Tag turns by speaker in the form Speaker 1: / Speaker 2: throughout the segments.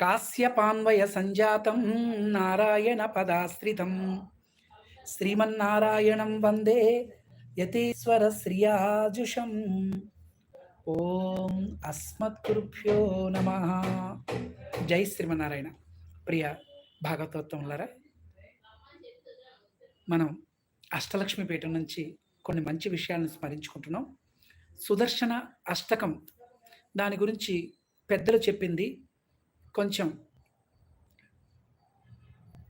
Speaker 1: కాశ్యపాన్వయ సంజాతం నారాయణ పదాశ్రితం శ్రీమన్నారాయణం వందే యతీశ్వర శ్రియాజుషం ఓం అస్మత్కృభ్యో నమ. జై శ్రీమన్నారాయణ. ప్రియ భాగవతోత్తములరా మనం అష్టలక్ష్మి పీఠం నుంచి కొన్ని మంచి విషయాలను స్మరించుకుంటున్నాం. సుదర్శన అష్టకం దాని గురించి పెద్దలు చెప్పింది కొంచెం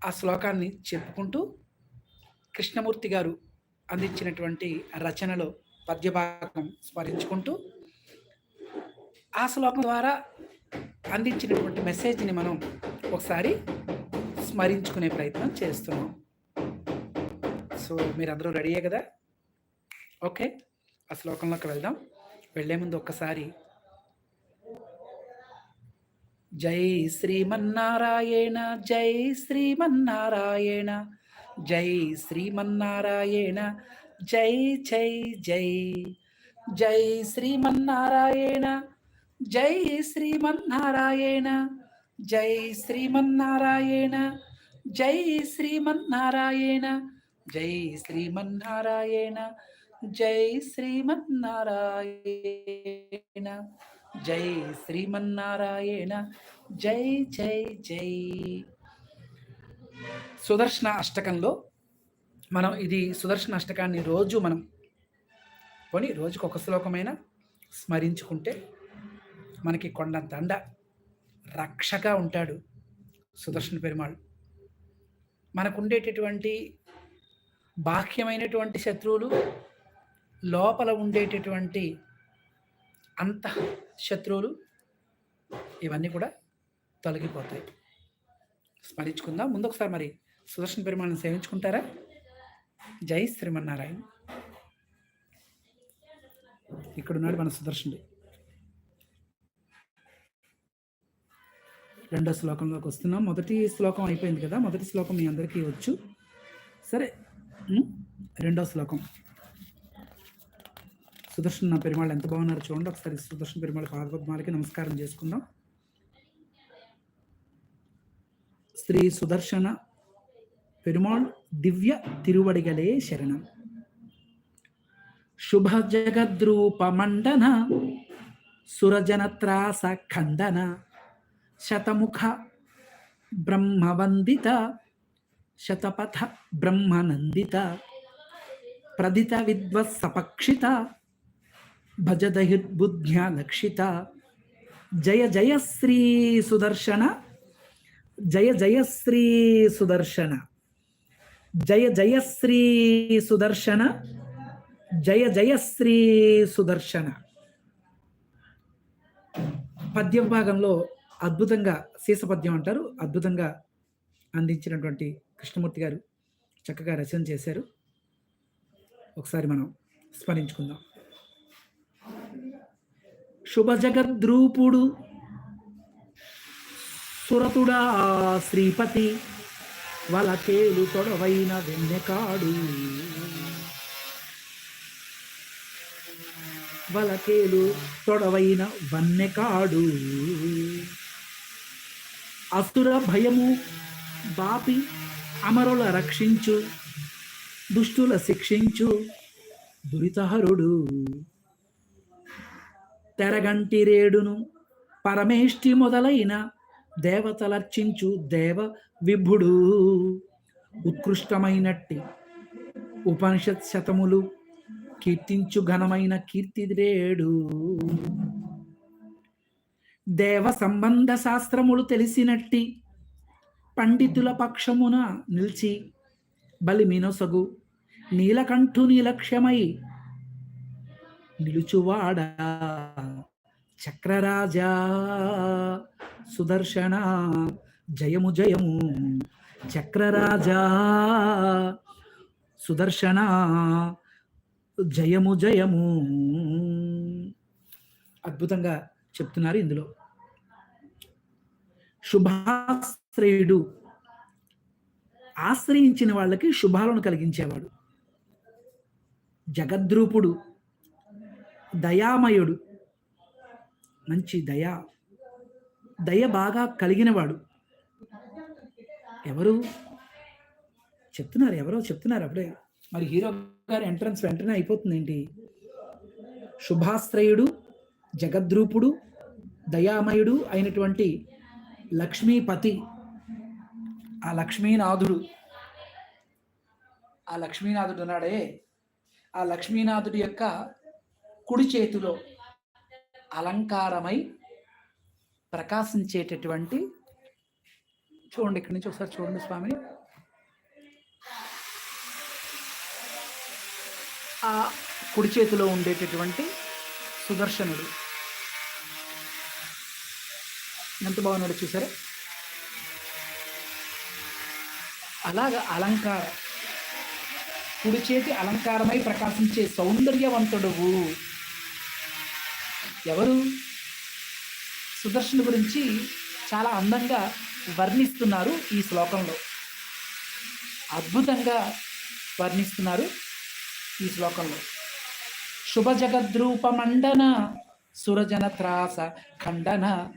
Speaker 1: ఆ శ్లోకాన్ని చెప్పుకుంటూ కృష్ణమూర్తి గారు అందించినటువంటి రచనలో పద్యభాగం స్మరించుకుంటూ ఆ శ్లోకం ద్వారా అందించినటువంటి మెసేజ్ని మనం ఒకసారి స్మరించుకునే ప్రయత్నం చేస్తున్నాం. సో మీరు అందరూ రెడీయే కదా? ఓకే. ఆ శ్లోకంలోకి వెళ్దాం. వెళ్ళే ముందు ఒక్కసారి జై శ్రీమన్నారాయణ జై శ్రీమన్నారాయణ జై శ్రీమన్నారాయణ జై జై జై. జై శ్రీమన్నారాయణ జై శ్రీమన్నారాయణ జై శ్రీమన్నారాయణ జై శ్రీమన్నారాయణ జై శ్రీమన్నారాయణ జై శ్రీమన్నారాయణ. జై శ్రీమన్నారాయణ జై జై జై. సుదర్శన అష్టకంలో మనం ఇది సుదర్శన అష్టకాన్ని రోజు మనం కొని రోజుకు ఒక శ్లోకమైన స్మరించుకుంటే మనకి కొండంత అండ రక్షగా ఉంటాడు సుదర్శన పెరుమాళ్. మనకుండేటటువంటి బాహ్యమైనటువంటి శత్రువులు లోపల ఉండేటటువంటి అంత శత్రువులు ఇవన్నీ కూడా తొలగిపోతాయి. స్మరించుకుందాం. ముందు ఒకసారి మరి సుదర్శన పెరుమాణం సేవించుకుంటారా? జై శ్రీమన్నారాయణ. ఇక్కడున్నాడు మన సుదర్శనుడు. రెండో శ్లోకంలోకి వస్తున్నాం. మొదటి శ్లోకం అయిపోయింది కదా. మొదటి శ్లోకం మీ అందరికీ వచ్చు. సరే రెండో శ్లోకం. సుదర్శన పెరుమాళ్ళు ఎంత బాగున్నారో చూడండి. ఒకసారి సుదర్శన పెరుమాళ పాదపద్మాలకి నమస్కారం చేసుకుందాం. శ్రీ సుదర్శన పెరుమాళ్ దివ్య తిరువడిగలే శరణం. శుభ జగద్రూప మండన సురజనత్రాస ఖండన శతముఖ బ్రహ్మవందిత శతపథ బ్రహ్మనందిత ప్రదిత విద్వత్సపక్షిత భజదహిర్బుద్ధ్యా లక్షిత జయ జయశ్రీ సుదర్శన జయ జయశ్రీ సుదర్శన జయ జయశ్రీ సుదర్శన జయ జయశ్రీ సుదర్శన పద్య భాగంలో అద్భుతంగా శీసపద్యం అంటారు. అద్భుతంగా అందించినటువంటి కృష్ణమూర్తి గారు చక్కగా రచన చేశారు. ఒకసారి మనం స్మరించుకుందాం. శుభజగద్రూపుడు. సురతుడా శ్రీపతి వలకేలు తొడవైన వెన్నెకాడు. వలకేలు తొడవైన వన్నెకాడు. అసుర భయము బాపి అమరుల రక్షించు దుష్టుల శిక్షించు దురితహరుడు. తెరగంటిరేడును. పరమేష్టి మొదలైన దేవతలర్చించు దేవ విభుడు. ఉత్కృష్టమైనట్టి ఉపనిషత్ శతములు కీర్తించు ఘనమైన కీర్తిరేడు. దేవ సంబంధ శాస్త్రములు తెలిసినట్టి పండితుల పక్షమున నిలిచి బలిమినొసగు నీలకంఠుని లక్ష్యమై నిలుచువాడా? చక్రరాజా సుదర్శన జయము జయము. చక్రరాజా సుదర్శన జయము జయము. అద్భుతంగా చెప్తున్నారు ఇందులో. శుభాశ్రయుడు. ఆశ్రయించిన వాళ్ళకి శుభాలను కలిగించేవాడు. జగద్రూపుడు. దయామయుడు. మంచి దయా. దయ బాగా కలిగినవాడు. ఎవరు? చెప్తున్నారు ఎవరో చెప్తున్నారు అప్పుడే. మరి హీరో గారి ఎంట్రన్స్ వెంటనే అయిపోతుంది ఏంటి? శుభాశ్రయుడు జగద్రూపుడు దయామయుడు అయినటువంటి లక్ష్మీపతి. ఆ లక్ష్మీనాథుడు. ఆ లక్ష్మీనాథుడు ఉన్నాడే. ఆ లక్ష్మీనాథుడి యొక్క కుడి చేతిలో అలంకారమై ప్రకాశించేటటువంటి చూడండి ఇక్కడి నుంచి ఒకసారి చూడండి స్వామిని ఆ కుడి చేతిలో ఉండేటటువంటి సుదర్శనుడు. ఎంత బాగున్నాడు చూసారా? అలాగ అలంకార కుడి చేతి అలంకారమై ప్రకాశించే సౌందర్యవంతుడువు ఎవరు? సుదర్శన గురించి చాలా అందంగా వర్ణిస్తున్నారు ఈ శ్లోకంలో. అద్భుతంగా వర్ణిస్తున్నారు ఈ శ్లోకంలో. శుభ జగద్రూపమండన సురజన త్రాస ఖండన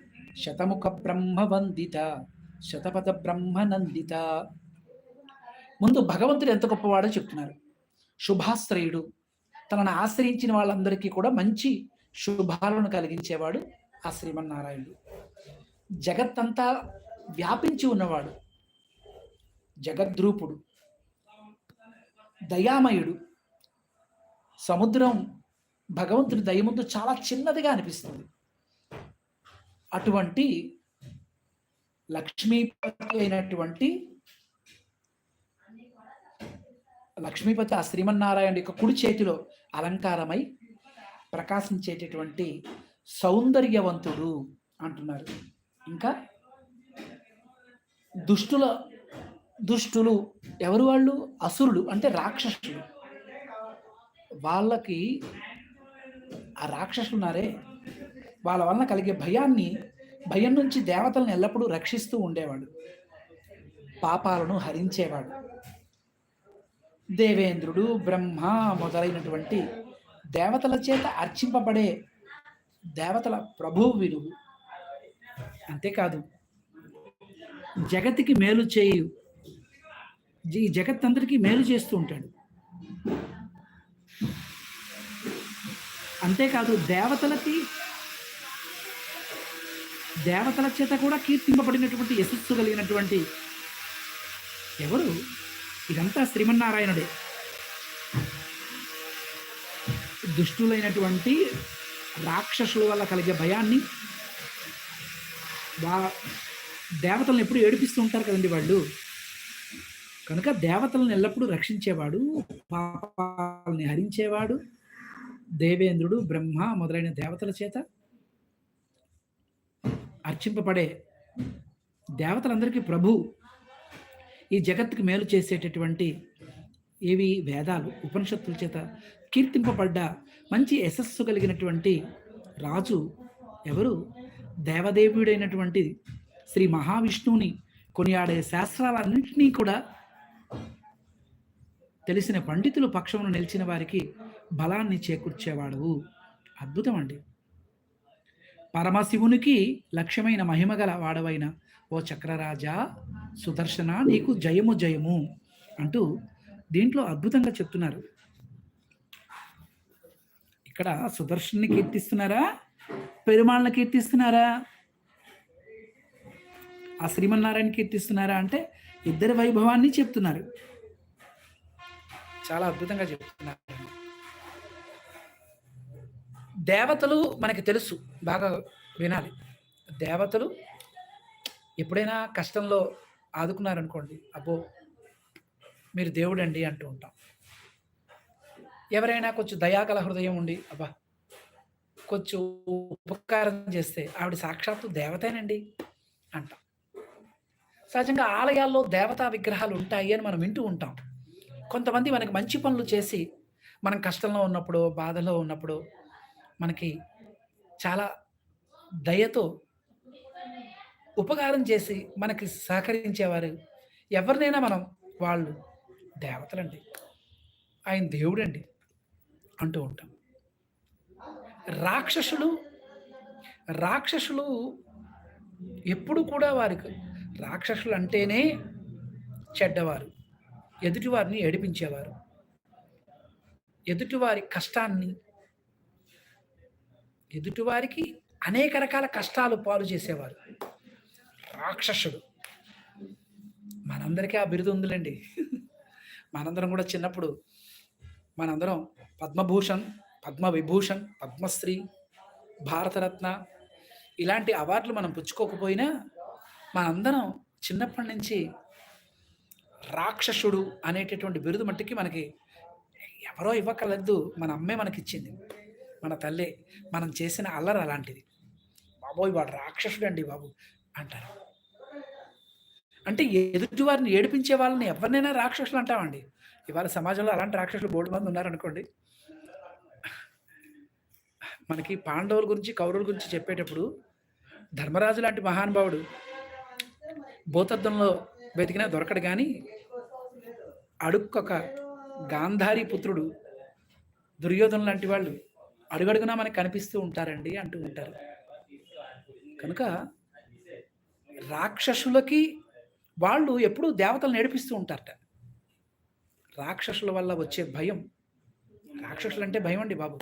Speaker 1: శతముఖ బ్రహ్మ వందిత శతపథ బ్రహ్మనందిత. ముందు భగవంతుడు ఎంత గొప్పవాడో చెప్తున్నారు. శుభాశ్రయుడు. తనను ఆశ్రయించిన వాళ్ళందరికీ కూడా మంచి శుభాలను కలిగించేవాడు ఆ శ్రీమన్నారాయణుడు. జగత్తంతా వ్యాపించి ఉన్నవాడు జగద్రూపుడు దయామయుడు. సముద్రం భగవంతుడి దయ ముందు చాలా చిన్నదిగా అనిపిస్తుంది. అటువంటి లక్ష్మీపతి అయినటువంటి లక్ష్మీపతి ఆ శ్రీమన్నారాయణ యొక్క కుడి చేతిలో అలంకారమై ప్రకాశించేటటువంటి సౌందర్యవంతుడు అంటున్నారు. ఇంకా దుష్టుల దుష్టులు ఎవరు వాళ్ళు? అసురులు అంటే రాక్షసులు. వాళ్ళకి ఆ రాక్షసులు ఉన్నారే. వాళ్ళ వలన కలిగే భయాన్ని భయం నుంచి దేవతలను ఎల్లప్పుడూ రక్షిస్తూ ఉండేవాడు. పాపాలను హరించేవాడు. దేవేంద్రుడు బ్రహ్మ మొదలైనటువంటి దేవతల చేత అర్చింపబడే దేవతల ప్రభువు విలువు అంతేకాదు జగతికి మేలు చేయు ఈ జగత్ అందరికీ మేలు చేస్తూ ఉంటాడు. అంతేకాదు దేవతలకి దేవతల చేత కూడా కీర్తింపబడినటువంటి యశస్సు కలిగినటువంటి ఎవరు? ఇదంతా శ్రీమన్నారాయణుడే. దుష్టులైనటువంటి రాక్షసుల వల్ల కలిగే భయాన్ని వా దేవతలను ఎప్పుడు ఏడిపిస్తూ ఉంటారు కదండి వాళ్ళు. కనుక దేవతలను ఎల్లప్పుడూ రక్షించేవాడు పాపాలని హరించేవాడు దేవేంద్రుడు బ్రహ్మ మొదలైన దేవతల చేత అర్చింపబడే దేవతలందరికీ ప్రభు ఈ జగత్తుకు మేలు చేసేటటువంటి ఏవి వేదాలు ఉపనిషత్తుల చేత కీర్తింపబడ్డ మంచి యశస్సు కలిగినటువంటి రాజు ఎవరు? దేవదేవుడైనటువంటి శ్రీ మహావిష్ణువుని కొనియాడే శాస్త్రాలన్నింటినీ కూడా తెలిసిన పండితులు పక్షమును నిలిచిన వారికి బలాన్ని చేకూర్చేవాడు. అద్భుతం అండి పరమశివునికి లక్ష్యమైన మహిమగల వాడవైన ఓ చక్రరాజా సుదర్శన నీకు జయము జయము అంటూ దీంట్లో అద్భుతంగా చెప్తున్నారు. ఇక్కడ సుదర్శన్ని కీర్తిస్తున్నారా? పెరుమాళ్ళని కీర్తిస్తున్నారా? ఆ శ్రీమన్నారాయణ కీర్తిస్తున్నారా అంటే ఇద్దరి వైభవాన్ని చెప్తున్నారు. చాలా అద్భుతంగా చెప్తున్నారు. దేవతలు మనకి తెలుసు బాగా వినాలి. దేవతలు ఎప్పుడైనా కష్టంలో ఆదుకున్నారనుకోండి అబ్బో మీరు దేవుడండి అంటూ ఉంటాం. ఎవరైనా కొంచెం దయాకల హృదయం ఉండి అబ్బా కొంచెం ఉపకారం చేస్తే ఆవిడ సాక్షాత్తు దేవతేనండి అంటాం. సహజంగా ఆలయాల్లో దేవతా విగ్రహాలు ఉంటాయి అని మనం వింటూ ఉంటాం. కొంతమంది మనకి మంచి పనులు చేసి మనం కష్టంలో ఉన్నప్పుడు బాధలో ఉన్నప్పుడు మనకి చాలా దయతో ఉపకారం చేసి మనకి సహకరించేవారు ఎవరినైనా మనం వాళ్ళు దేవతలండి. ఆయన దేవుడండి అంటూ ఉంటాం. రాక్షసులు రాక్షసులు ఎప్పుడు కూడా వారికి రాక్షసులు అంటేనే చెడ్డవారు ఎదుటివారిని ఏడిపించేవారు ఎదుటివారి కష్టాన్ని ఎదుటివారికి అనేక రకాల కష్టాలు పాలు చేసేవారు. రాక్షసుడు. మనందరికీ ఆ బిరుదు ఉందిలేండి. మనందరం కూడా చిన్నప్పుడు మనందరం పద్మభూషణ్ పద్మవిభూషణ్ పద్మశ్రీ భారతరత్న ఇలాంటి అవార్డులు మనం పుచ్చుకోకపోయినా మనందరం చిన్నప్పటి నుంచి రాక్షసుడు అనేటటువంటి బిరుదు మట్టికి మనకి ఎవరో ఇవ్వకలద్దు మన అమ్మే మనకిచ్చింది. మన తల్లే. మనం చేసిన అల్లరి అలాంటిది. బాబోయ్ వాడు రాక్షసుడు అండి బాబు అంటారు. అంటే ఎదుటి వారిని ఏడిపించే వాళ్ళని ఎవరినైనా రాక్షసులు అంటామండి. ఇవాళ సమాజంలో అలాంటి రాక్షసులు బోర్డు మంది ఉన్నారనుకోండి. మనకి పాండవుల గురించి కౌరవుల గురించి చెప్పేటప్పుడు ధర్మరాజు లాంటి మహానుభావుడు భూతద్దంలో వెతికినా దొరకడు కానీ అడుక్కొక గాంధారి పుత్రుడు దుర్యోధన లాంటి వాళ్ళు అడుగడుగునా మనకు కనిపిస్తూ ఉంటారండి అంటూ ఉంటారు. కనుక రాక్షసులకి వాళ్ళు ఎప్పుడూ దేవతలు నడిపిస్తూ ఉంటారట. రాక్షసుల వల్ల వచ్చే భయం. రాక్షసులు అంటే భయం అండి బాబు.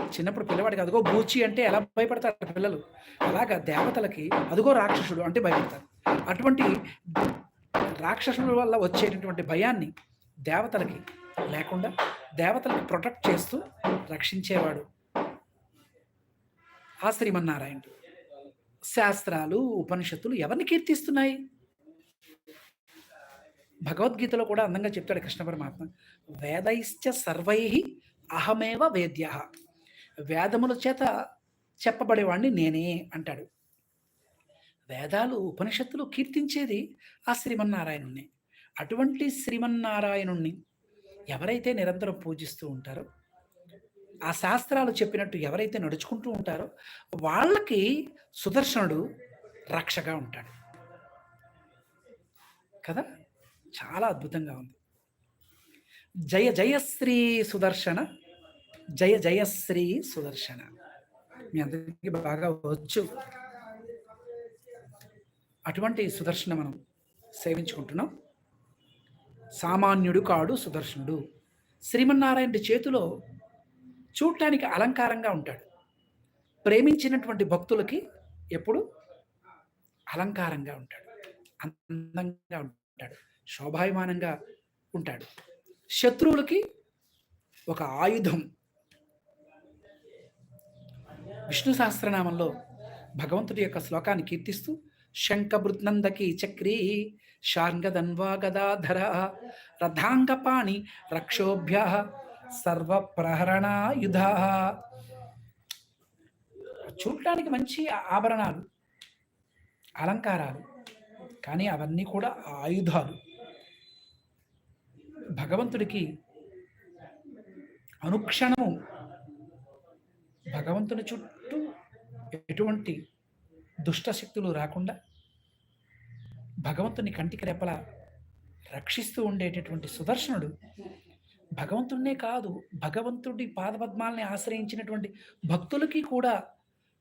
Speaker 1: చిన్నప్పుడు పిల్లవాడికి అదిగో బూచి అంటే ఎలా భయపడతారు పిల్లలు? అలాగా దేవతలకి అదిగో రాక్షసుడు అంటే భయపడతారు. అటువంటి రాక్షసుల వల్ల వచ్చేటటువంటి భయాన్ని దేవతలకి లేకుండా దేవతలకి ప్రొటెక్ట్ చేస్తూ రక్షించేవాడు ఆ శ్రీమన్నారాయణుడు. శాస్త్రాలు ఉపనిషత్తులు ఎవరిని కీర్తిస్తున్నాయి? భగవద్గీతలో కూడా అందంగా చెప్తాడు కృష్ణ పరమాత్మ వేదైశ్చ సర్వై అహమేవ వేద్య. వేదముల చేత చెప్పబడేవాడిని నేనే అంటాడు. వేదాలు ఉపనిషత్తులు కీర్తించేది ఆ శ్రీమన్నారాయణుణ్ణి. అటువంటి శ్రీమన్నారాయణుణ్ణి ఎవరైతే నిరంతరం పూజిస్తూ ఉంటారో ఆ శాస్త్రాలు చెప్పినట్టు ఎవరైతే నడుచుకుంటూ ఉంటారో వాళ్ళకి సుదర్శనుడు రక్షగా ఉంటాడు. కదా? చాలా అద్భుతంగా ఉంది. జయ జయశ్రీ సుదర్శన జయ జయశ్రీ సుదర్శన. మీ అందరికీ బాగా వచ్చు. అటువంటి సుదర్శన మనం సేవించుకుంటున్నాం. సామాన్యుడు కాడు సుదర్శనుడు. శ్రీమన్నారాయణ చేతిలో చూడటానికి అలంకారంగా ఉంటాడు. ప్రేమించినటువంటి భక్తులకి ఎప్పుడు అలంకారంగా ఉంటాడు. అందంగా ఉంటాడు. శోభాయమానంగా ఉంటాడు. శత్రువులకి ఒక ఆయుధం. విష్ణు సహస్రనామంలో భగవంతుడి యొక్క శ్లోకాన్ని కీర్తిస్తూ శంఖభృత్నందకి చక్రీ శార్ంగదన్వా గదాధర రథాంగపాణి రక్షోభ్య సర్వప్రహరణాయుధ. చూడటానికి మంచి ఆభరణాలు అలంకారాలు కానీ అవన్నీ కూడా ఆయుధాలు. భగవంతుడికి అనుక్షణము భగవంతుని చుట్టూ ఎటువంటి దుష్టశక్తులు రాకుండా భగవంతుని కంటికి రెప్పల రక్షిస్తూ ఉండేటటువంటి సుదర్శనుడు భగవంతుడినే కాదు భగవంతుడి పాదపద్మాలని ఆశ్రయించినటువంటి భక్తులకి కూడా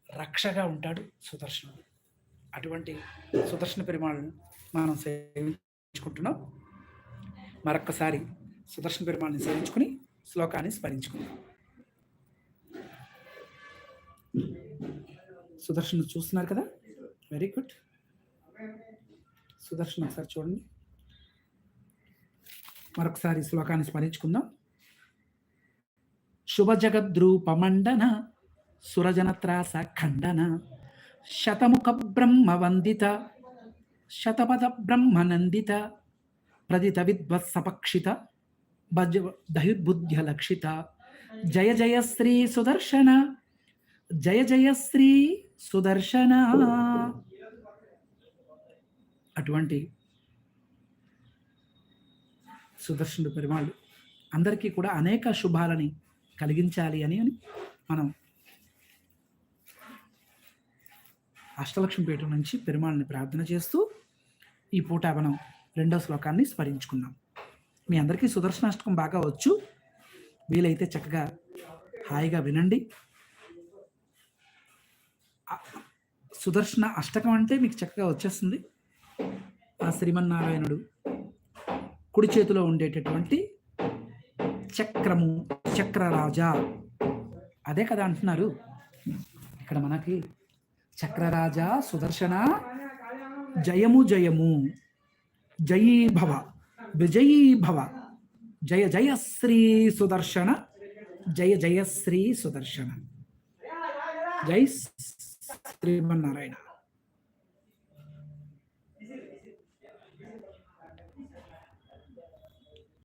Speaker 1: రక్షగా ఉంటాడు సుదర్శనుడు. అటువంటి సుదర్శన పెరుమాళ్ళను మనం సేవించుకుంటున్నాం. మరొక్కసారి సుదర్శన పెరుమాళ్ళని సేవించుకుని శ్లోకాన్ని స్మరించుకుందాం. సుదర్శన చూస్తున్నారు కదా? వెరీ గుడ్ సుదర్శన ఒకసారి చూడండి. మరొకసారి శ్లోకాన్ని స్మరించుకుందాం. శుభ జగద్రూపమండన సురజనత్రాస ఖండన శతముఖ బ్రహ్మ వందిత శతపథ బ్రహ్మనందిత ప్రదిత విద్వత్సపక్షిత భజ దయుద్బుద్ధ్య లక్షిత జయ జయ శ్రీ సుదర్శన జయ జయ శ్రీ సుదర్శన। అటువంటి సుదర్శనుడు పెరుమాళ్ళు అందరికీ కూడా అనేక శుభాలని కలిగించాలి అని మనం అష్టలక్ష్మిపేట నుంచి పెరుమాళ్ళని ప్రార్థన చేస్తూ ఈ పూట మనం రెండో శ్లోకాన్ని స్మరించుకుందాం. మీ అందరికీ సుదర్శనాష్టకం బాగా వచ్చు. వీలైతే చక్కగా హాయిగా వినండి. సుదర్శన అష్టకం అంటే మీకు చక్కగా వచ్చేస్తుంది. ఆ శ్రీమన్నారాయణుడు కుడి చేతిలో ఉండేటటువంటి చక్రము చక్రరాజా. అదే కదా అంటున్నారు. ఇక్కడ మనకి చక్రరాజా సుదర్శన జయము జయము. జయీ భవ విజయీ భవ జయ జయ శ్రీ సుదర్శన జయ జయ శ్రీ సుదర్శన జై శ్రీమన్నారాయణ